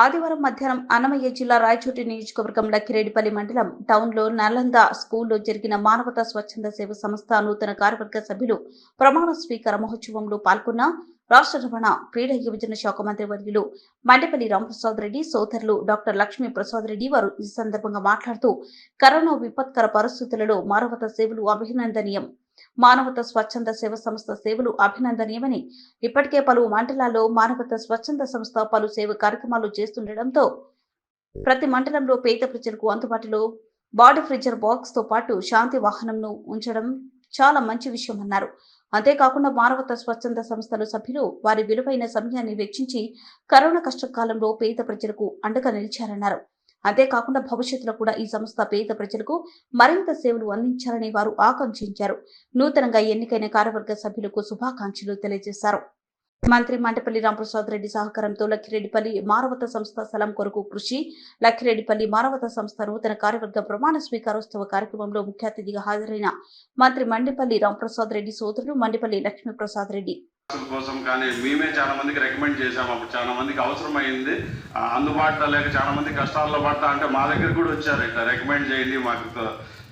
ఆదివారం మధ్యాహ్నం అన్నమయ్య జిల్లా రాయచోటి నియోజకవర్గం లక్కిరెడ్డిపల్లి మండలం టౌన్లో నలంద స్కూల్లో జరిగిన మానవతా స్వచ్ఛంద సేవ సంస్థ నూతన కార్యవర్గ సభ్యులు ప్రమాణ స్వీకార మహోత్సవంలో పాల్గొన్న రాష్ట్ర రవాణా క్రీడా యువజన శాఖ మంత్రి వర్యులు మండపల్లి రామప్రసాద్ రెడ్డి సోదరులు డాక్టర్ లక్ష్మీ ప్రసాద్ రెడ్డి వారు ఈ సందర్భంగా మాట్లాడుతూ కరోనా విపత్కర పరిస్థితులలో మానవతా సేవలు అభినందనీయం. మానవత స్వచ్ఛంద సేవ సంస్థ సేవలు అభినందనీయమని ఇప్పటికే పలు మండలాల్లో మానవత స్వచ్ఛంద సంస్థ పలు సేవ కార్యక్రమాలు చేస్తుండటంతో ప్రతి మండలంలో పేద ప్రజలకు అందుబాటులో బాడీ ఫ్రిడ్జర్ బాక్స్తో పాటు శాంతి వాహనంను ఉంచడం చాలా మంచి విషయం అన్నారు అంతేకాకుండా మానవత స్వచ్ఛంద సంస్థల సభ్యులు వారి విలువైన సమయాన్ని వెచ్చించి కరోనా కష్టకాలంలో పేద ప్రజలకు అండగా నిలిచారన్నారు. అంతేకాకుండా భవిష్యత్తులో కూడా ఈ సంస్థ పేద ప్రజలకు మరింత సేవలు అందించాలని వారు ఆకాంక్షించారు. నూతనంగా ఎన్నికైన కార్యవర్గ సభ్యులకు శుభాకాంక్షలు తెలియజేశారు. మంత్రి మంటపల్లి రామప్రసాద్ రెడ్డి సహకారంతో లక్కిరెడ్డిపల్లి మానవత సంస్థ స్థలం కొరకు కృషి లక్కిరెడ్డిపల్లి మానవత సంస్థ నూతన కార్యవర్గ ప్రమాణ స్వీకారోత్సవ కార్యక్రమంలో ముఖ్య అతిథిగా హాజరైన మంత్రి మండిపల్లి రామప్రసాద్ రెడ్డి సోదరుడు మండిపల్లి లక్ష్మీప్రసాద్ రెడ్డి. కోసం కానీ మేమే చాలా మందికి రికమెండ్ చేసాము అప్పుడు చాలా మందికి అవసరమైంది. అందుబాటులో లేక చాలా మంది కష్టాల్లో పడతా అంటే మా దగ్గర కూడా వచ్చారు ఇట్లా రికమెండ్ చేయండి మాకు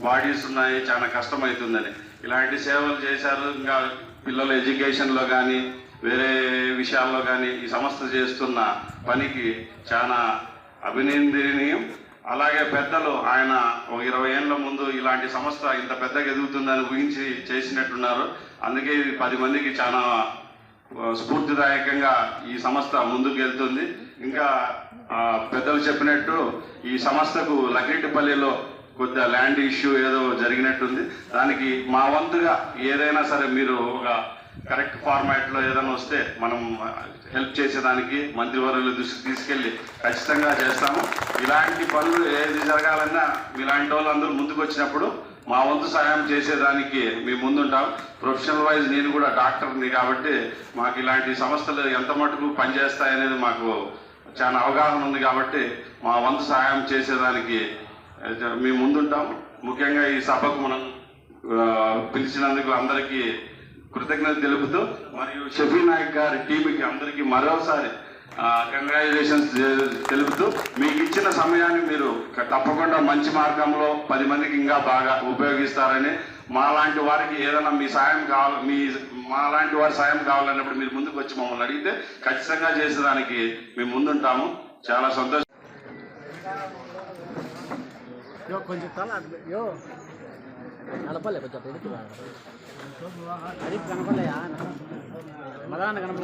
బాడీస్ ఉన్నాయి చాలా కష్టం అవుతుందని ఇలాంటి సేవలు చేశారు. ఇంకా పిల్లల ఎడ్యుకేషన్లో కానీ వేరే విషయాల్లో కానీ ఈ సంస్థ చేస్తున్న పనికి చాలా అభినందనీయం. అలాగే పెద్దలు ఆయన ఒక ఇరవై ఏళ్ళ ముందు ఇలాంటి సంస్థ ఇంత పెద్దగా ఎదుగుతుందని ఊహించి చేసినట్టున్నారు. అందుకే ఇది పది మందికి చాలా స్ఫూర్తిదాయకంగా ఈ సంస్థ ముందుకెళ్తుంది. ఇంకా పెద్దలు చెప్పినట్టు ఈ సంస్థకు లగ్రెడ్డిపల్లిలో కొద్దిగా ల్యాండ్ ఇష్యూ ఏదో జరిగినట్టుంది. దానికి మా వంతుగా ఏదైనా సరే మీరు ఒక కరెక్ట్ ఫార్మాట్లో ఏదైనా వస్తే మనం హెల్ప్ చేసేదానికి మంత్రివర్యుల దృష్టికి తీసుకెళ్ళి ఖచ్చితంగా చేస్తాము. ఇలాంటి పనులు ఏది జరగాలన్నా ఇలాంటి వాళ్ళందరూ ముందుకు వచ్చినప్పుడు మా వంతు సహాయం చేసేదానికి మేము ముందుంటాం. ప్రొఫెషనల్ వైజ్ నేను కూడా డాక్టర్ని కాబట్టి మాకు ఇలాంటి సంస్థలు ఎంత మటుకు పనిచేస్తాయనేది మాకు చాలా అవగాహన ఉంది కాబట్టి మా వంతు సహాయం చేసేదానికి మీ మేము ముందుంటాం. ముఖ్యంగా ఈ సభకు మనం పిలిచినందుకు అందరికీ కృతజ్ఞత తెలుపుతూ మరియు షఫీ నాయక్ గారి టీంకి అందరికీ మరోసారి కంగ్రాచులేషన్స్ తెలుపుతూ మీకు ఇచ్చిన సమయాన్ని మీరు తప్పకుండా మంచి మార్గంలో పది మందికి ఇంకా బాగా ఉపయోగిస్తారని మాలాంటి వారికి ఏదైనా మీ సాయం కావాలి మీ మాలాంటి వారి సాయం కావాలన్నప్పుడు మీరు ముందుకు వచ్చి మమ్మల్ని అడిగితే ఖచ్చితంగా చేసేదానికి మేము ముందుంటాము. చాలా సంతోషం. కొంచెం తల నడపలే కొంచెం కనపడలేయా కనపడ